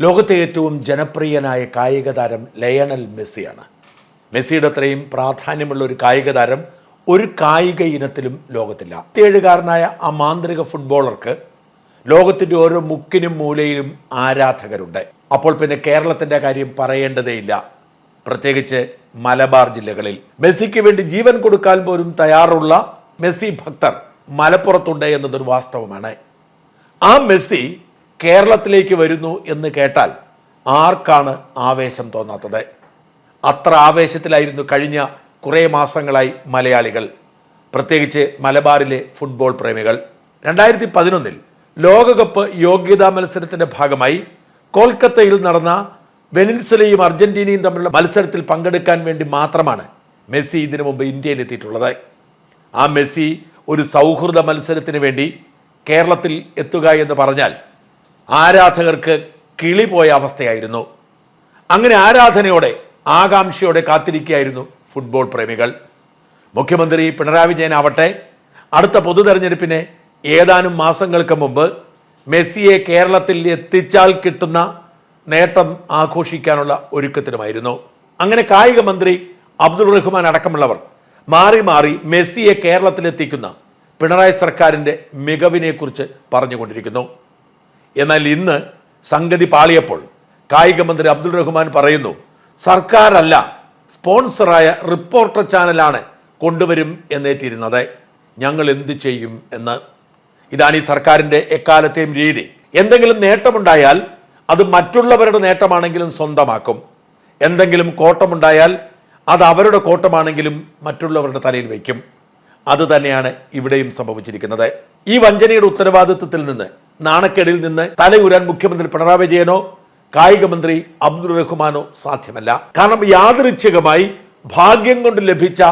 ലോകത്തെ ഏറ്റവും ജനപ്രിയനായ കായിക താരം ലയണൽ മെസ്സിയാണ്. മെസ്സിയുടെ അത്രയും പ്രാധാന്യമുള്ള ഒരു കായിക താരം ഒരു കായിക ഇനത്തിലും ലോകത്തില്ല. ഏഴുകാരനായ ആ മാന്ത്രിക ഫുട്ബോളർക്ക് ലോകത്തിന്റെ ഓരോ മുക്കിനും മൂലയിലും ആരാധകരുണ്ട്. അപ്പോൾ പിന്നെ കേരളത്തിന്റെ കാര്യം പറയേണ്ടതേയില്ല. പ്രത്യേകിച്ച് മലബാർ ജില്ലകളിൽ. മെസ്സിക്ക് വേണ്ടി ജീവൻ കൊടുക്കാൻ പോലും തയ്യാറുള്ള മെസ്സി ഭക്തർ മലപ്പുറത്തുണ്ട് എന്നതൊരു വാസ്തവമാണ്. ആ മെസ്സി കേരളത്തിലേക്ക് വരുന്നു എന്ന് കേട്ടാൽ ആർക്കാണ് ആവേശം തോന്നാത്തത്? അത്ര ആവേശത്തിലായിരുന്നു കഴിഞ്ഞ കുറേ മാസങ്ങളായി മലയാളികൾ പ്രത്യേകിച്ച് മലബാറിലെ ഫുട്ബോൾ പ്രേമികൾ. രണ്ടായിരത്തി പതിനൊന്നിൽ ലോകകപ്പ് യോഗ്യതാ മത്സരത്തിന്റെ ഭാഗമായി കൊൽക്കത്തയിൽ നടന്ന വെനിൻസുലയും അർജന്റീനയും തമ്മിലുള്ള മത്സരത്തിൽ പങ്കെടുക്കാൻ വേണ്ടി മാത്രമാണ് മെസ്സി ഇതിനു മുമ്പ് ഇന്ത്യയിൽ എത്തിയിട്ടുള്ളത്. ആ മെസ്സി ഒരു സൗഹൃദ മത്സരത്തിന് വേണ്ടി കേരളത്തിൽ എത്തുക എന്ന് പറഞ്ഞാൽ ആരാധകർക്ക് കിളി പോയ അവസ്ഥയായിരുന്നു. അങ്ങനെ ആരാധനയോടെ ആകാംക്ഷയോടെ കാത്തിരിക്കുകയായിരുന്നു ഫുട്ബോൾ പ്രേമികൾ. മുഖ്യമന്ത്രി പിണറായി വിജയൻ വിജയനാവട്ടെ അടുത്ത പൊതു തെരഞ്ഞെടുപ്പിന് ഏതാനും മാസങ്ങൾക്ക് മുമ്പ് മെസ്സിയെ കേരളത്തിൽ എത്തിച്ചാൽ കിട്ടുന്ന നേട്ടം ആഘോഷിക്കാനുള്ള ഒരുക്കത്തിനുമായിരുന്നു. അങ്ങനെ കായിക മന്ത്രി അബ്ദുൾ റഹ്മാൻ അടക്കമുള്ളവർ മാറി മാറി മെസ്സിയെ കേരളത്തിലെത്തിക്കുന്ന പിണറായി സർക്കാരിന്റെ മികവിനെക്കുറിച്ച് പറഞ്ഞുകൊണ്ടിരിക്കുന്നു. എന്നാൽ ഇന്ന് സംഗതി പാളിയപ്പോൾ കായിക മന്ത്രി അബ്ദുൾ റഹ്മാൻ പറയുന്നു സർക്കാരല്ല സ്പോൺസറായ റിപ്പോർട്ടർ ചാനലാണ് കൊണ്ടുവരും എന്നേറ്റിരുന്നത്. ഞങ്ങൾ എന്ത് ചെയ്യും എന്ന്. ഇതാണ് ഈ സർക്കാരിന്റെ എക്കാലത്തെയും രീതി. എന്തെങ്കിലും നേട്ടമുണ്ടായാൽ അത് മറ്റുള്ളവരുടെ നേട്ടമാണെങ്കിലും സ്വന്തമാക്കും. എന്തെങ്കിലും കോട്ടമുണ്ടായാൽ അത് അവരുടെ കോട്ടമാണെങ്കിലും മറ്റുള്ളവരുടെ തലയിൽ വയ്ക്കും. അത് തന്നെയാണ് ഇവിടെയും സംഭവിച്ചിരിക്കുന്നത്. ഈ വഞ്ചനയുടെ ഉത്തരവാദിത്വത്തിൽ നിന്ന് നാണക്കേടിൽ നിന്ന് തലയുരാൻ മുഖ്യമന്ത്രി പിണറായി വിജയനോ കായിക മന്ത്രി അബ്ദുൾ റഹ്മാനോ സാധ്യമല്ല. കാരണം യാദൃച്ഛികമായി ഭാഗ്യം കൊണ്ട് ലഭിച്ച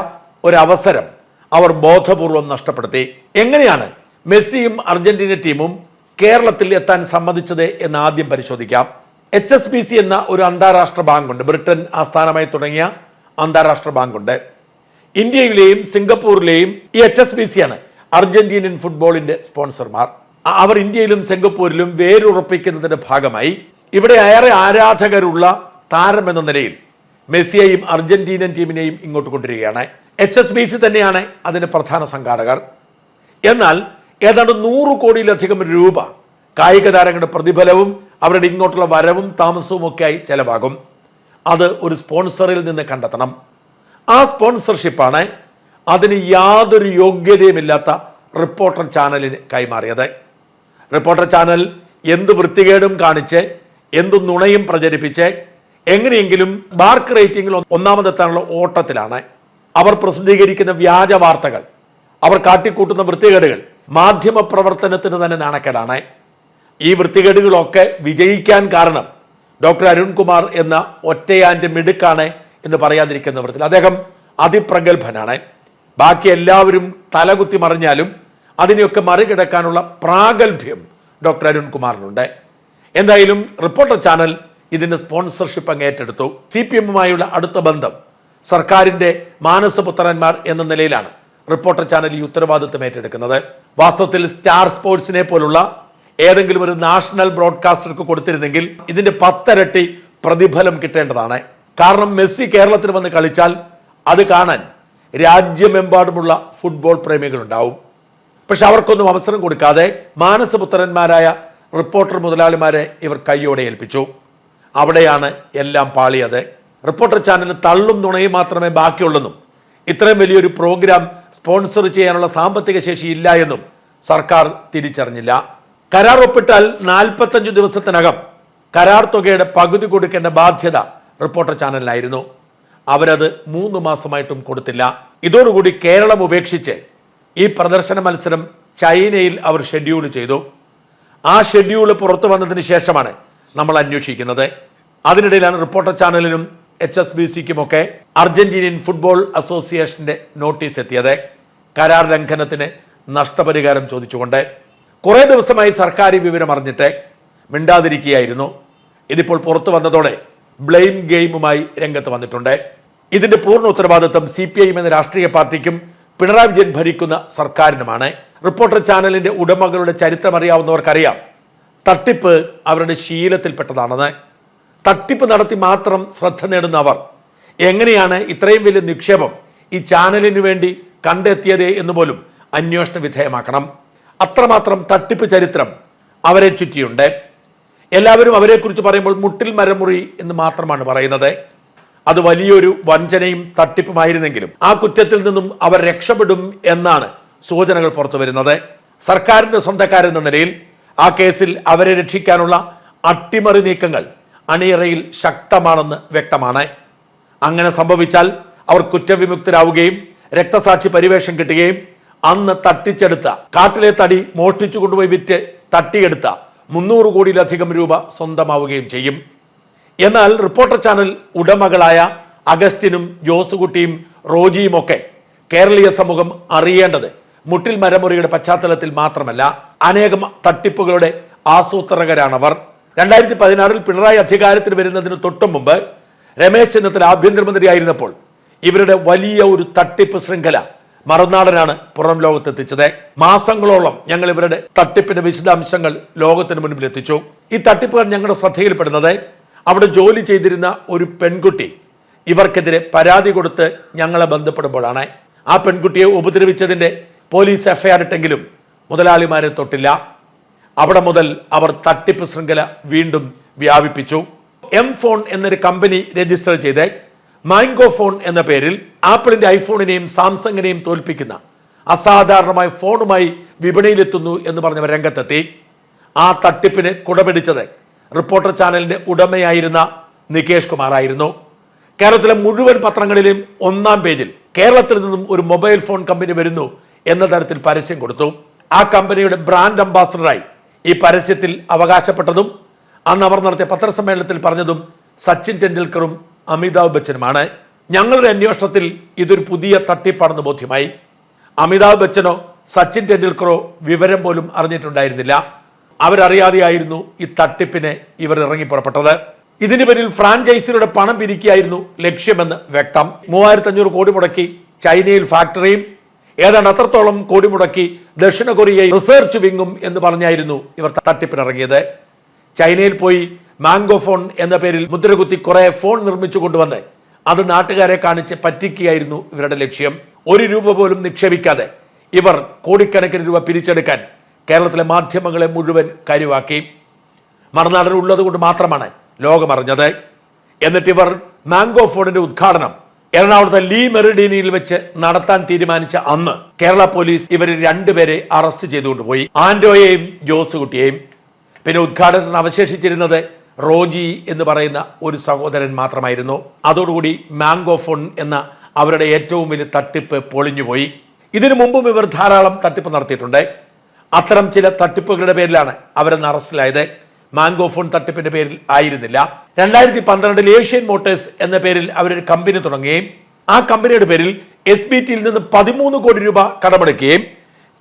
ഒരവസരം അവർ ബോധപൂർവം നഷ്ടപ്പെടുത്തി. എങ്ങനെയാണ് മെസ്സിയും അർജന്റീന ടീമും കേരളത്തിൽ എത്താൻ സമ്മതിച്ചത് എന്ന് ആദ്യം പരിശോധിക്കാം. എച്ച് എസ് ബി സി എന്ന ഒരു അന്താരാഷ്ട്ര ബാങ്കുണ്ട് ബ്രിട്ടൻ ആസ്ഥാനമായി തുടങ്ങിയ അന്താരാഷ്ട്ര ബാങ്കുണ്ട് ഇന്ത്യയിലെയും സിംഗപ്പൂരിലെയും ഈ എച്ച് എസ് ബി സി ആണ് അർജന്റീനിയൻ ഫുട്ബോളിന്റെ സ്പോൺസർമാർ. അവർ ഇന്ത്യയിലും സിംഗപ്പൂരിലും വേരുറപ്പിക്കുന്നതിന്റെ ഭാഗമായി. ഇവിടെ ഏറെ ആരാധകരുള്ള താരം എന്ന നിലയിൽ മെസ്സിയെയും അർജന്റീനൻ ടീമിനെയും ഇങ്ങോട്ട് കൊണ്ടുവരികയാണ്. എച്ച് എസ് ബി സി തന്നെയാണ് അതിന് പ്രധാന സംഘാടകർ. എന്നാൽ ഏതാണ്ട് നൂറ് കോടിയിലധികം രൂപ കായിക താരങ്ങളുടെ പ്രതിഫലവും അവരുടെ ഇങ്ങോട്ടുള്ള വരവും താമസവും ഒക്കെയായി ചെലവാകും. അത് ഒരു സ്പോൺസറിൽ നിന്ന് കണ്ടെത്തണം. ആ സ്പോൺസർഷിപ്പാണ് അതിന് യാതൊരു യോഗ്യതയുമില്ലാത്ത റിപ്പോർട്ടർ ചാനലിന് കൈമാറിയത്. റിപ്പോർട്ടർ ചാനൽ എന്ത് വൃത്തികേടും കാണിച്ച് എന്ത് നുണയും പ്രചരിപ്പിച്ച് എങ്ങനെയെങ്കിലും മാർക്ക് റേറ്റിംഗിൽ ഒന്നാമതെത്താനുള്ള ഓട്ടത്തിലാണ്. അവർ പ്രസിദ്ധീകരിക്കുന്ന വ്യാജ വാർത്തകൾ അവർ കാട്ടിക്കൂട്ടുന്ന വൃത്തികേടുകൾ മാധ്യമ പ്രവർത്തനത്തിന് തന്നെ നാണക്കേടാണ്. ഈ വൃത്തികേടുകളൊക്കെ വിജയിക്കാൻ കാരണം ഡോക്ടർ അരുൺകുമാർ എന്ന ഒറ്റയാന്റെ മിടുക്കാണ് എന്ന് പറയാതിരിക്കുന്നവർ അദ്ദേഹം അതിപ്രഗത്ഭനാണ്. ബാക്കി എല്ലാവരും തലകുത്തി മറിഞ്ഞാലും അതിനെയൊക്കെ മറികടക്കാനുള്ള പ്രാഗൽഭ്യം ഡോക്ടർ അരുൺകുമാറിനുണ്ട് എന്തായാലും റിപ്പോർട്ടർ ചാനൽ ഇതിന്റെ സ്പോൺസർഷിപ്പ് അങ്ങ് ഏറ്റെടുത്തു. സി പി എമ്മുമായുള്ള അടുത്ത ബന്ധം സർക്കാരിന്റെ മാനസപുത്രന്മാർ എന്ന നിലയിലാണ് റിപ്പോർട്ടർ ചാനൽ ഈ ഉത്തരവാദിത്വം ഏറ്റെടുക്കുന്നത്. വാസ്തവത്തിൽ സ്റ്റാർ സ്പോർട്സിനെ പോലുള്ള ഏതെങ്കിലും ഒരു നാഷണൽ ബ്രോഡ്കാസ്റ്റർക്ക് കൊടുത്തിരുന്നെങ്കിൽ ഇതിന്റെ പത്തരട്ടി പ്രതിഫലം കിട്ടേണ്ടതാണ്. കാരണം മെസ്സി കേരളത്തിൽ വന്ന് കളിച്ചാൽ അത് കാണാൻ രാജ്യമെമ്പാടുമുള്ള ഫുട്ബോൾ പ്രേമികളുണ്ടാവും. പക്ഷെ അവർക്കൊന്നും അവസരം കൊടുക്കാതെ മാനസപുത്രന്മാരായ റിപ്പോർട്ടർ മുതലാളിമാരെ ഇവർ കൈയോടെ ഏൽപ്പിച്ചു. അവിടെയാണ് എല്ലാം പാളിയത്. റിപ്പോർട്ടർ ചാനലിന് തള്ളും നുണയും മാത്രമേ ബാക്കിയുള്ളെന്നും ഇത്രയും വലിയൊരു പ്രോഗ്രാം സ്പോൺസർ ചെയ്യാനുള്ള സാമ്പത്തിക ശേഷി ഇല്ല എന്നും സർക്കാർ തിരിച്ചറിഞ്ഞില്ല. കരാർ ഒപ്പിട്ടാൽ നാൽപ്പത്തഞ്ച് ദിവസത്തിനകം കരാർ തുകയുടെ പകുതി കൊടുക്കേണ്ട ബാധ്യത റിപ്പോർട്ടർ ചാനലിനായിരുന്നു. അവരത് മൂന്ന് മാസമായിട്ടും കൊടുത്തില്ല. ഇതോടുകൂടി കേരളം ഉപേക്ഷിച്ച് ഈ പ്രദർശന മത്സരം ചൈനയിൽ അവർ ഷെഡ്യൂൾ ചെയ്തു. ആ ഷെഡ്യൂൾ പുറത്തു വന്നതിന് ശേഷമാണ് നമ്മൾ അന്വേഷിക്കുന്നത്. അതിനിടയിലാണ് റിപ്പോർട്ടർ ചാനലിനും എച്ച് എസ് ബി സിക്കുമൊക്കെ അർജന്റീനിയൻ ഫുട്ബോൾ അസോസിയേഷന്റെ നോട്ടീസ് എത്തിയത്. കരാർ ലംഘനത്തിന് നഷ്ടപരിഹാരം ചോദിച്ചുകൊണ്ട് കുറേ ദിവസമായി സർക്കാർ വിവരം അറിഞ്ഞിട്ട് മിണ്ടാതിരിക്കുകയായിരുന്നു. ഇതിപ്പോൾ പുറത്തു വന്നതോടെ ബ്ലെയിം ഗെയിമുമായി രംഗത്ത് വന്നിട്ടുണ്ട്. ഇതിന്റെ പൂർണ ഉത്തരവാദിത്വം സി പി ഐ എം എന്ന രാഷ്ട്രീയ പാർട്ടിക്കും പിണറായി വിജയൻ ഭരിക്കുന്ന സർക്കാരിനുമാണ്. റിപ്പോർട്ടർ ചാനലിന്റെ ഉടമകളുടെ ചരിത്രം അറിയാവുന്നവർക്കറിയാം. തട്ടിപ്പ് അവരുടെ ശീലത്തിൽപ്പെട്ടതാണെന്ന്. തട്ടിപ്പ് നടത്തി മാത്രം ശ്രദ്ധ നേടുന്ന അവർ. എങ്ങനെയാണ് ഇത്രയും വലിയ നിക്ഷേപം ഈ ചാനലിന് വേണ്ടി കണ്ടെത്തിയത് എന്ന് പോലും അന്വേഷണ വിധേയമാക്കണം. അത്രമാത്രം തട്ടിപ്പ് ചരിത്രം അവരെ ചുറ്റിയുണ്ട്. എല്ലാവരും അവരെക്കുറിച്ച് പറയുമ്പോൾ മുട്ടിൽ മരമുറി എന്ന് മാത്രമാണ് പറയുന്നത്. അത് വലിയൊരു വഞ്ചനയും തട്ടിപ്പുമായിരുന്നെങ്കിലും ആ കുറ്റത്തിൽ നിന്നും അവർ രക്ഷപ്പെടും എന്നാണ് സൂചനകൾ പുറത്തു വരുന്നത്. സർക്കാരിന്റെ സ്വന്തക്കാരെന്ന നിലയിൽ ആ കേസിൽ അവരെ രക്ഷിക്കാനുള്ള അട്ടിമറി നീക്കങ്ങൾ അണിയറയിൽ ശക്തമാണെന്ന് വ്യക്തമാണ്. അങ്ങനെ സംഭവിച്ചാൽ അവർ കുറ്റവിമുക്തരാവുകയും രക്തസാക്ഷി പരിവേഷം കിട്ടുകയും അന്ന് തട്ടിച്ചെടുത്ത കാട്ടിലെ തടി മോഷ്ടിച്ചു കൊണ്ടുപോയി വിറ്റ് തട്ടിയെടുത്ത മുന്നൂറ് കോടിയിലധികം രൂപ സ്വന്തമാവുകയും ചെയ്യും. എന്നാൽ റിപ്പോർട്ടർ ചാനൽ ഉടമകളായ അഗസ്റ്റിനും ജോസുകുട്ടിയും റോജിയും ഒക്കെ കേരളീയ സമൂഹം അറിയേണ്ടത് മുട്ടിൽ മരമുറിയുടെ പശ്ചാത്തലത്തിൽ മാത്രമല്ല അനേകം തട്ടിപ്പുകളുടെ ആസൂത്രകരാണവർ. രണ്ടായിരത്തി പതിനാറിൽ പിണറായി അധികാരത്തിൽ വരുന്നതിന് തൊട്ടു മുമ്പ് രമേശ് ചെന്നിത്തല ആഭ്യന്തരമന്ത്രിയായിരുന്നപ്പോൾ ഇവരുടെ വലിയ ഒരു തട്ടിപ്പ് ശൃംഖല മറുനാടനാണ് പുറം ലോകത്തെത്തിച്ചത്. മാസങ്ങളോളം ഞങ്ങൾ ഇവരുടെ തട്ടിപ്പിന്റെ വിശദാംശങ്ങൾ ലോകത്തിന് മുൻപിൽ എത്തിച്ചു. ഈ തട്ടിപ്പുകാർ ഞങ്ങളുടെ ശ്രദ്ധയിൽപ്പെടുന്നത് അവിടെ ജോലി ചെയ്തിരുന്ന ഒരു പെൺകുട്ടി ഇവർക്കെതിരെ പരാതി കൊടുത്ത് ഞങ്ങളെ ബന്ധപ്പെടുമ്പോഴാണ്. ആ പെൺകുട്ടിയെ ഉപദ്രവിച്ചതിന്റെ പോലീസ് എഫ്ഐആർ ഇട്ടെങ്കിലും മുതലാളിമാരെ തൊട്ടില്ല. അവിടെ മുതൽ അവർ തട്ടിപ്പ് ശൃംഖല വീണ്ടും വ്യാപിപ്പിച്ചു. എം ഫോൺ എന്നൊരു കമ്പനി രജിസ്റ്റർ ചെയ്ത് മാംഗോ ഫോൺ എന്ന പേരിൽ ആപ്പിളിന്റെ ഐഫോണിനെയും സാംസങ്ങിനെയും തോൽപ്പിക്കുന്ന അസാധാരണമായ ഫോണുമായി വിപണിയിലെത്തുന്നു എന്ന് പറഞ്ഞവർ രംഗത്തെത്തി. ആ തട്ടിപ്പിന് കുടപിടിച്ചത് റിപ്പോർട്ടർ ചാനലിന്റെ ഉടമയായിരുന്ന നികേഷ് കുമാർ ആയിരുന്നു കേരളത്തിലെ മുഴുവൻ പത്രങ്ങളിലും ഒന്നാം പേജിൽ കേരളത്തിൽ നിന്നും ഒരു മൊബൈൽ ഫോൺ കമ്പനി വരുന്നു എന്ന തരത്തിൽ പരസ്യം കൊടുത്തു. ആ കമ്പനിയുടെ ബ്രാൻഡ് അംബാസഡറായി ഈ പരസ്യത്തിൽ അവകാശപ്പെട്ടതും അന്ന് അവർ നടത്തിയ പത്രസമ്മേളനത്തിൽ പറഞ്ഞതും സച്ചിൻ ടെണ്ടുൽക്കറും അമിതാഭ് ബച്ചനുമാണ്. ഞങ്ങളുടെ അന്വേഷണത്തിൽ ഇതൊരു പുതിയ തട്ടിപ്പാണെന്ന് ബോധ്യമായി. അമിതാഭ് ബച്ചനോ സച്ചിൻ ടെണ്ടുൽക്കറോ വിവരം പോലും അറിഞ്ഞിട്ടുണ്ടായിരുന്നില്ല. അവരറിയാതെയായിരുന്നു ഈ തട്ടിപ്പിന് ഇവർ ഇറങ്ങി പുറപ്പെട്ടത് ഇതിന് പേരിൽ ഫ്രാഞ്ചൈസിയുടെ പണം പിരിക്കുകയായിരുന്നു ലക്ഷ്യമെന്ന് വ്യക്തം. മൂവായിരത്തി അഞ്ഞൂറ് കോടി മുടക്കി ചൈനയിൽ ഫാക്ടറിയും ഏതാണ്ട് അത്രത്തോളം കോടി മുടക്കി ദക്ഷിണ കൊറിയയിൽ റിസർച്ച് വിങ്ങും എന്ന് പറഞ്ഞായിരുന്നു ഇവർ തട്ടിപ്പിനിറങ്ങിയത്. ചൈനയിൽ പോയി മാംഗോ ഫോൺ എന്ന പേരിൽ മുദ്രകുത്തി കുറെ ഫോൺ നിർമ്മിച്ചു കൊണ്ടുവന്ന് അത് നാട്ടുകാരെ കാണിച്ച് പറ്റിക്കുകയായിരുന്നു ഇവരുടെ ലക്ഷ്യം. ഒരു രൂപ പോലും നിക്ഷേപിക്കാതെ ഇവർ കോടിക്കണക്കിന് രൂപ പിരിച്ചെടുക്കാൻ കേരളത്തിലെ മാധ്യമങ്ങളെ മുഴുവൻ കരുവാക്കി. മറുനാടൻ ഉള്ളത് കൊണ്ട് മാത്രമാണ് ലോകമറിഞ്ഞത്. എന്നിട്ട് ഇവർ മാംഗോ ഫോണിന്റെ ഉദ്ഘാടനം എറണാകുളത്തെ ലീ മെറിഡീനിയിൽ വെച്ച് നടത്താൻ തീരുമാനിച്ച അന്ന് കേരള പോലീസ് ഇവരെ രണ്ടുപേരെ അറസ്റ്റ് ചെയ്തുകൊണ്ടുപോയി ആൻഡോയെയും ജോസ് കുട്ടിയെയും പിന്നെ ഉദ്ഘാടനത്തിന് അവശേഷിച്ചിരുന്നത് റോജി എന്ന് പറയുന്ന ഒരു സഹോദരൻ മാത്രമായിരുന്നു. അതോടുകൂടി മാംഗോ ഫോൺ എന്ന അവരുടെ ഏറ്റവും വലിയ തട്ടിപ്പ് പൊളിഞ്ഞുപോയി. ഇതിനു മുമ്പും ഇവർ ധാരാളം തട്ടിപ്പ് നടത്തിയിട്ടുണ്ട്. അത്തരം ചില തട്ടിപ്പുകളുടെ പേരിലാണ് അവരെന്ന് അറസ്റ്റിലായത്. മാംഗോ ഫോൺ തട്ടിപ്പിന്റെ പേരിൽ ആയിരുന്നില്ല. രണ്ടായിരത്തി പന്ത്രണ്ടിൽ ഏഷ്യൻ മോട്ടേഴ്സ് എന്ന പേരിൽ അവരൊരു കമ്പനി തുടങ്ങുകയും ആ കമ്പനിയുടെ പേരിൽ എസ് ബി ടിയിൽ നിന്ന് പതിമൂന്ന് കോടി രൂപ കടമെടുക്കുകയും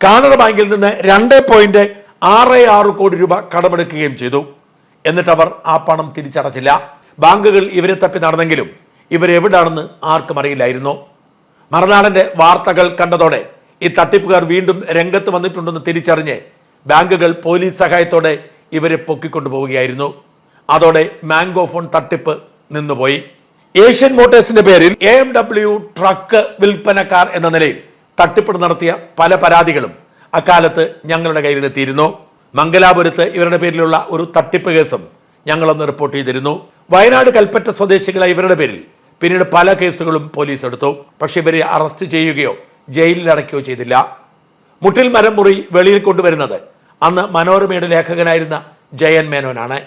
കാനറ ബാങ്കിൽ നിന്ന് രണ്ട് പോയിന്റ് ആറ് ആറ് കോടി രൂപ കടമെടുക്കുകയും ചെയ്തു. എന്നിട്ട് അവർ ആ പണം തിരിച്ചടച്ചില്ല. ബാങ്കുകൾ ഇവരെ തപ്പി നടന്നെങ്കിലും ഇവരെവിടാണെന്ന് ആർക്കും അറിയില്ലായിരുന്നു. മറുനാടന്റെ വാർത്തകൾ കണ്ടതോടെ ഈ തട്ടിപ്പുകാർ വീണ്ടും രംഗത്ത് വന്നിട്ടുണ്ടെന്ന് തിരിച്ചറിഞ്ഞ് ബാങ്കുകൾ പോലീസ് സഹായത്തോടെ ഇവരെ പൊക്കിക്കൊണ്ടുപോവുകയായിരുന്നു. അതോടെ മാംഗോ ഫോൺ തട്ടിപ്പ് നിന്നുപോയി. ഏഷ്യൻ മോട്ടേഴ്സിന്റെ പേരിൽ എ എം ഡബ്ല്യു ട്രക്ക് വിൽപ്പനക്കാർ എന്ന നിലയിൽ തട്ടിപ്പ് നടത്തിയ പല പരാതികളും അക്കാലത്ത് ഞങ്ങളുടെ കയ്യിലെത്തിയിരുന്നു. മംഗലാപുരത്ത് ഇവരുടെ പേരിലുള്ള ഒരു തട്ടിപ്പ് കേസും ഞങ്ങളൊന്ന് റിപ്പോർട്ട് ചെയ്തിരുന്നു. വയനാട് കൽപ്പറ്റ സ്വദേശികളായ ഇവരുടെ പേരിൽ പിന്നീട് പല കേസുകളും പോലീസ് എടുത്തു. പക്ഷെ ഇവരെ അറസ്റ്റ് ചെയ്യുകയോ ജയിലിൽ അടയ്ക്കുകയോ ചെയ്തില്ല. മുട്ടിൽ മരം മുറി വെളിയിൽ കൊണ്ടുവരുന്നത്. അന്ന് മനോരമയുടെ ലേഖകനായിരുന്ന ജയൻ മേനോനാണ്.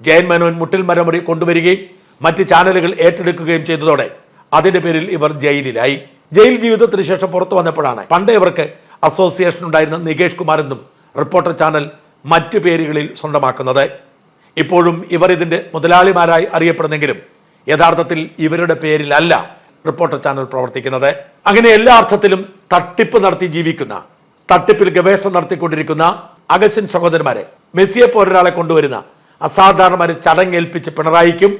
ജയൻ മേനോൻ മുട്ടിൽ മരം മുറി കൊണ്ടുവരികയും മറ്റ് ചാനലുകൾ ഏറ്റെടുക്കുകയും ചെയ്തതോടെ അതിന്റെ പേരിൽ ഇവർ ജയിലിലായി. ജയിൽ ജീവിതത്തിന് ശേഷം പുറത്തു വന്നപ്പോഴാണ് പണ്ട് ഇവർക്ക് അസോസിയേഷൻ ഉണ്ടായിരുന്ന നികേഷ് കുമാർ എന്നും റിപ്പോർട്ടർ ചാനൽ മറ്റു പേരുകളിൽ സ്വന്തമാക്കുന്നത്. ഇപ്പോഴും ഇവർ ഇതിന്റെ മുതലാളിമാരായി അറിയപ്പെടുന്നെങ്കിലും യഥാർത്ഥത്തിൽ ഇവരുടെ പേരിലല്ല റിപ്പോർട്ടർ ചാനൽ പ്രവർത്തിക്കുന്നത്. അങ്ങനെ എല്ലാ അർത്ഥത്തിലും തട്ടിപ്പ് നടത്തി ജീവിക്കുന്ന തട്ടിപ്പിൽ ഗവേഷണം നടത്തിക്കൊണ്ടിരിക്കുന്ന അഗസ്റ്റിൻ സഹോദരന്മാരെ മെസ്സിയെ പോലൊരാളെ കൊണ്ടുവരുന്ന അസാധാരണമാരെ ചടങ്ങേൽപ്പിച്ച് പിണറായിക്കും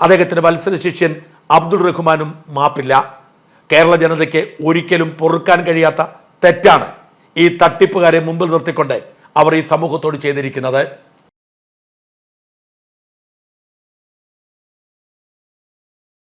അദ്ദേഹത്തിന്റെ വത്സര ശിഷ്യൻ അബ്ദുൾ റഹ്മാനും മാപ്പില്ല. കേരള ജനതയ്ക്ക് ഒരിക്കലും പൊറുക്കാൻ കഴിയാത്ത തെറ്റാണ് ഈ തട്ടിപ്പുകാരെ മുമ്പിൽ നിർത്തിക്കൊണ്ട് അവർ ഈ സമൂഹത്തോട് ചെയ്തിരിക്കുന്നത്.